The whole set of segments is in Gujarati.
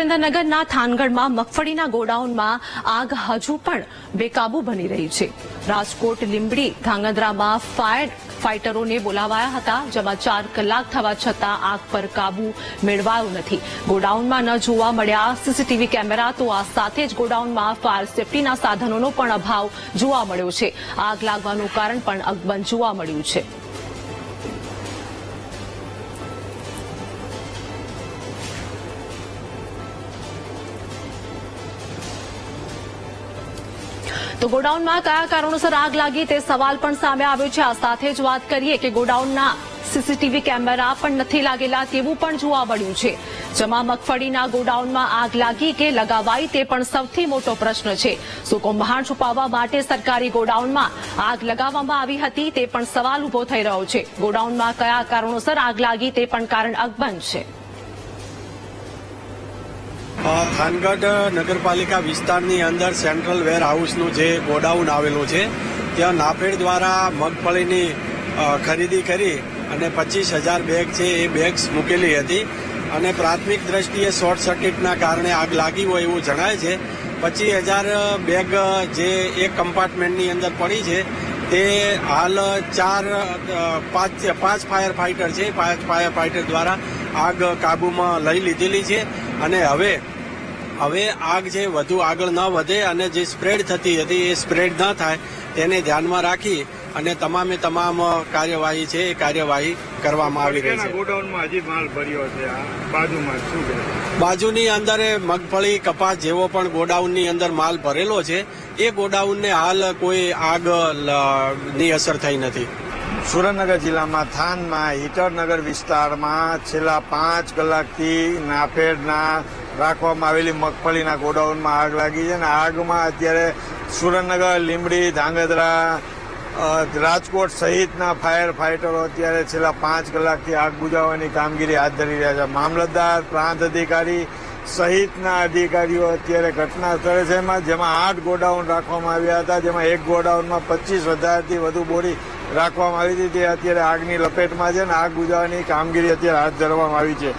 સુરેન્દ્રનગરના થાનગઢમાં મગફળીના ગોડાઉનમાં આગ હજુ પણ બેકાબુ બની રહી છે. રાજકોટ, લીંબડી, ધાંગધ્રામાં ફાયર ફાઇટરોને બોલાવાયા હતા, જેમાં ચાર કલાક થવા છતાં આગ પર કાબુ મેળવાયો નથી. ગોડાઉનમાં ન જોવા મળ્યા સીસીટીવી કેમેરા, તો આ સાથે જ ગોડાઉનમાં ફાયર સેફટીના સાધનોનો પણ અભાવ જોવા મળ્યો છે. આગ લાગવાનું કારણ પણ અકબંધ જોવા મળ્યું છે. તો ગોડાઉનમાં કયા કારણોસર આગ લાગી તે સવાલ પણ સામે આવ્યો છે. આ સાથે જ વાત કરીએ કે ગોડાઉનના સીસીટીવી કેમેરા પણ નથી લાગેલા તેવું પણ જોવા મળ્યું છે. જેમાં મગફળીના ગોડાઉનમાં આગ લાગી કે લગાવાઈ તે પણ સૌથી મોટો પ્રશ્ન છે. શું કૌભાંડ છુપાવવા માટે સરકારી ગોડાઉનમાં આગ લગાવવામાં આવી હતી તે પણ સવાલ ઊભો થઈ રહ્યો છે. ગોડાઉનમાં કયા કારણોસર આગ લાગી તે પણ કારણ અકબંધ છે. અ, થાનગઢ નગરપાલિકા વિસ્તારની અંદર સેન્ટ્રલ વેર હાઉસનું જે ગોડાઉન આવેલું છે ત્યાં નાફેડ દ્વારા મગફળીની ખરીદી કરી અને પચીસ હજાર બેગ છે એ બેગ્સ મૂકેલી હતી અને પ્રાથમિક દ્રષ્ટિએ શોર્ટ સર્કિટના કારણે આગ લાગી હોય એવું જણાય છે. પચીસ હજાર બેગ જે એક કમ્પાર્ટમેન્ટની અંદર પડી છે તે હાલ ચાર પાંચ પાંચ ફાયર ફાઇટર છે. પાંચ ફાયર ફાઇટર દ્વારા આગ કાબૂમાં લઈ લીધેલી છે. અને હવે હવે આગ છે વધુ આગળ ન વધે અને જે સ્પ્રેડ થતી હતી એ સ્પ્રેડ ન થાય તેને ધ્યાનમાં રાખી અને તમામે તમામ કાર્યવાહી છે એ કાર્યવાહી કરવામાં આવી રહી છે. ગોડાઉનમાં હજી માલ ભર્યો છે. બાજુમાં શું બાજુની અંદર મગફળી, કપાસ જેવો પણ ગોડાઉનની અંદર માલ ભરેલો છે. એ ગોડાઉનને હાલ કોઈ આગની અસર થઈ નથી. સુરેન્દ્રનગર જિલ્લામાં થાનમાં, હિટરનગર વિસ્તારમાં છેલ્લા પાંચ કલાકથી નાફેડના રાખવામાં આવેલી મગફળીના ગોડાઉનમાં આગ લાગી છે અને આગમાં અત્યારે સુરેન્દ્રનગર, લીંબડી, ધાંગધ્રા રાજકોટ સહિતના ફાયર ફાઇટરો અત્યારે છેલ્લા પાંચ કલાકથી આગ બુજાવવાની કામગીરી હાથ ધરી રહ્યા છે. મામલતદાર, પ્રાંત અધિકારી સહિતના અધિકારીઓ અત્યારે ઘટના સ્થળે છે એમાં જેમાં આઠ ગોડાઉન રાખવામાં આવ્યા હતા, જેમાં એક ગોડાઉનમાં પચીસ હજારથી વધુ બોરી રાખવામાં આવી હતી. તે અત્યારે આગની લપેટમાં છે અને આગ બુજાવવાની કામગીરી અત્યારે હાથ ધરવામાં આવી છે.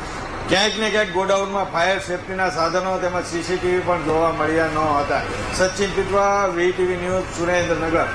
ક્યાંક ને ક્યાંક ગોડાઉનમાં ફાયર સેફટીના સાધનો તેમજ સીસીટીવી પણ જોવા મળ્યા ન હતા. Sachin Pitva VTV news, Surendranagar.